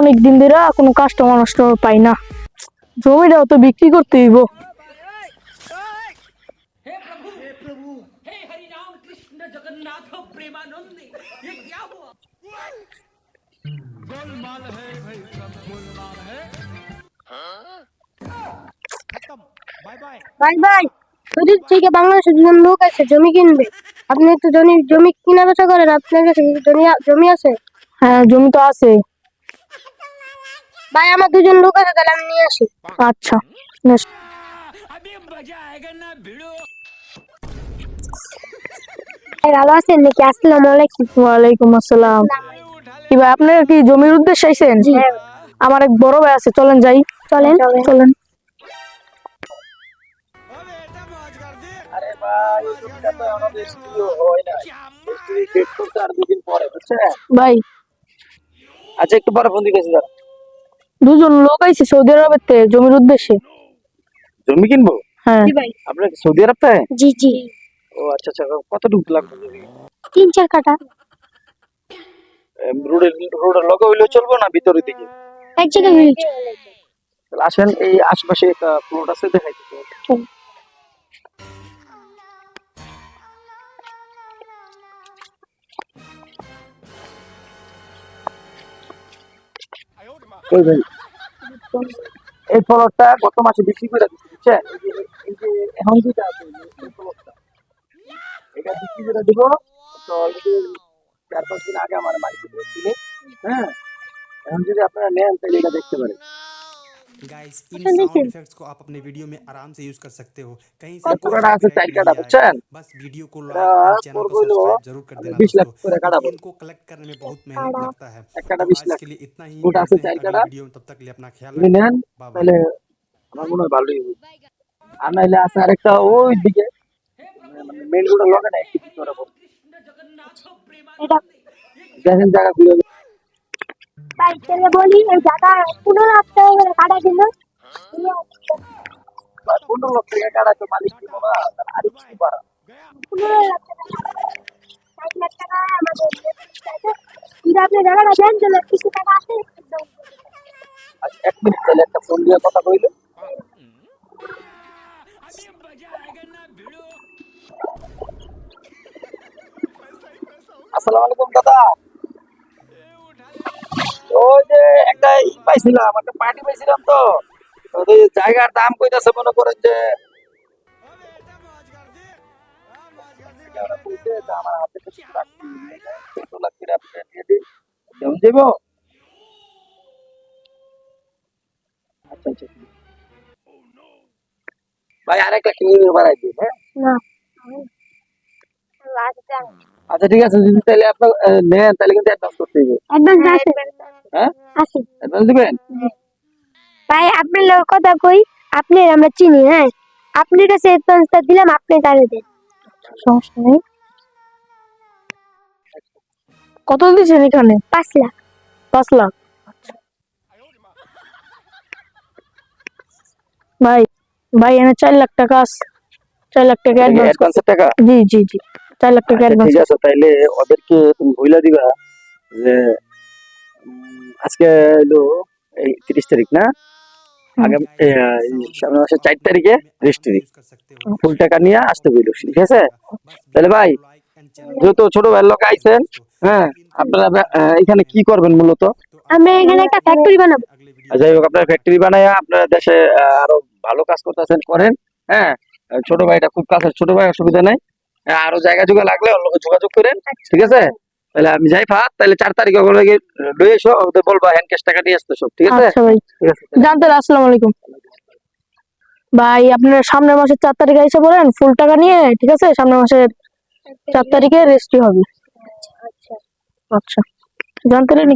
অনেক দিন ধরে কোনো কাস্টমার নষ্ট পাই না। জমিটাও তো বিক্রি করতে দিব বাই বাই নদীর থেকে বাংলাদেশে লোক আছে জমি কিনবে। আপনি একটু জমি জমি কিনা বেচা করেন আপনার কাছে জমি আছে? হ্যাঁ জমি তো আছে। ভাই আমার দুজন লোক আছে তাহলে আমি নিয়ে আসি। আচ্ছা ভালো আছেন নাকি? আসসালাম আলাইকুম। ওয়ালাইকুম আসসালাম। কি ভাই আপনার কি জমির উদ্দেশ্যে আইছেন? আমার এক বড় ভাই আছে চলেন যাই। চলেন। চলেন। ভাই আচ্ছা একটু পরে ফোন দিতেছি দাদা দুজন লোক আইছে সৌদি আরবের থেকে জমির উদ্দেশ্যে। জমি কিনবো? হ্যাঁ। আপনার সৌদি আরব থেকে জি জি। ও আচ্ছা আচ্ছা কতটুকু লাগবে জমি? তিন চার কাটা রোডের রোডের লগে হইলেও চলবো না ভিতরের দিকে? এক জায়গায় তাহলে আসেন এই আশপাশে একটা প্লট আছে দেখাই দিতে কই ভাই? এই ফলটা গত মাসে বিক্রি করে দিচ্ছে এখন যেটা আছে এটা বিক্রি করে দিব। তো চার পাঁচ দিন আগে আমার বাড়িতে দিলে হ্যাঁ? এখন যদি আপনারা নেন, তাহলে এটা দেখতে পারেন। गाइस इन साउंड इफेक्ट्स को आप अपने वीडियो में आराम से यूज़ कर सकते हो। कहीं से कोई बुঝছেন बस वीडियो को लाइक चैनल को सब्सक्राइब ज़रूर कर देना दोस्तों। इनको कलेक्ट करने में बहुत मेहनत लगता है। आज के लिए इतना ही। वीडियो तब तक लिए अपना ख्याल रखना पहले আমার মনে হয় ভালোই হবে আর নাহলে আছে আরেকটা ওই দিকে মেন রোডের লগে না একটু দেখেন জায়গা ঘুরে বাইক চলে বলি এই দাদা পুরো রাস্তা এবারে কাটা দিল। পনেরো আপনি একটা ফোন কথা কইল। আসসালামু আলাইকুম দাদা। ওই যে একটা ই পাইছিলাম একটা পার্টি পাইছিলাম তো। তো ওই জায়গার দাম কইতাছে মনে করেন যে ওরা বলছে যে আমার হাতে কিছু রাখতে চোদ্দ লাখ করে আপনি দিয়ে দিন কেমন দেবো আচ্ছা আচ্ছা ভাই আরেকটা কিনে বাড়াই দিন হ্যাঁ? না আচ্ছা ঠিক আছে যদি তাহলে আপনার আহ, নেন তাহলে কিন্তু অ্যাডভান্স করতে হবে অ্যাডভান্স আছে হ্যাঁ দিবেন? ভাই আপনার লোক কথা কই? আপনি আমরা চিনি হ্যাঁ? আপনার কাছে অ্যাডভান্সটা দিলাম আপনি তারে দেন। সমস্যা নেই। কত দিচ্ছেন এখানে? পাঁচ লাখ। পাঁচ লাখ। ভাই ভাই এনে চার লাখ টাকা আছে। চার লাখ টাকা অ্যাডভান্স টাকা? জি জি জি। চার লাখ টাকা আচ্ছা, অ্যাডভান্স ঠিক আছে তাইলে ওদেরকে তুমি বইলা দিবা যে আজকে হলো এই তিরিশ তারিখ না? আগামী সামনের মাসের চার তারিখে রেজিস্ট্রি ফুল টাকা নিয়ে আসতে বইলো ঠিক আছে? তাহলে ভাই যেহেতু ছোট ভাইয়ের লোক আইছেন হ্যাঁ আপনারা এখানে কি করবেন মূলত? আমরা এখানে একটা ফ্যাক্টরি বানাবো। যাই হোক আপনার ফ্যাক্টরি বানায় আপনারা দেশে আরও ভালো কাজ করতেছেন করেন হ্যাঁ? ছোট ভাইটা খুব কাছের ছোট ভাই অসুবিধা নাই। আরও জায়গা জোগা লাগলে লগে যোগাযোগ করেন ঠিক আছে? তাহলে আমি যাই ফাত তাহলে চার তারিখে ওখানে লই এসো ওদের বলবা হ্যান্ড ক্যাশ টাকা নিয়ে আসতে সব ঠিক আছে? আচ্ছা ভাই। ঠিক আছে জানতে আসসালামু আলাইকুম। ভাই আপনারা সামনের মাসের চার তারিখে এসে বলেন ফুল টাকা নিয়ে ঠিক আছে? সামনের মাসের চার তারিখে রেজিস্ট্রি হবে। আচ্ছা জানতে নাকি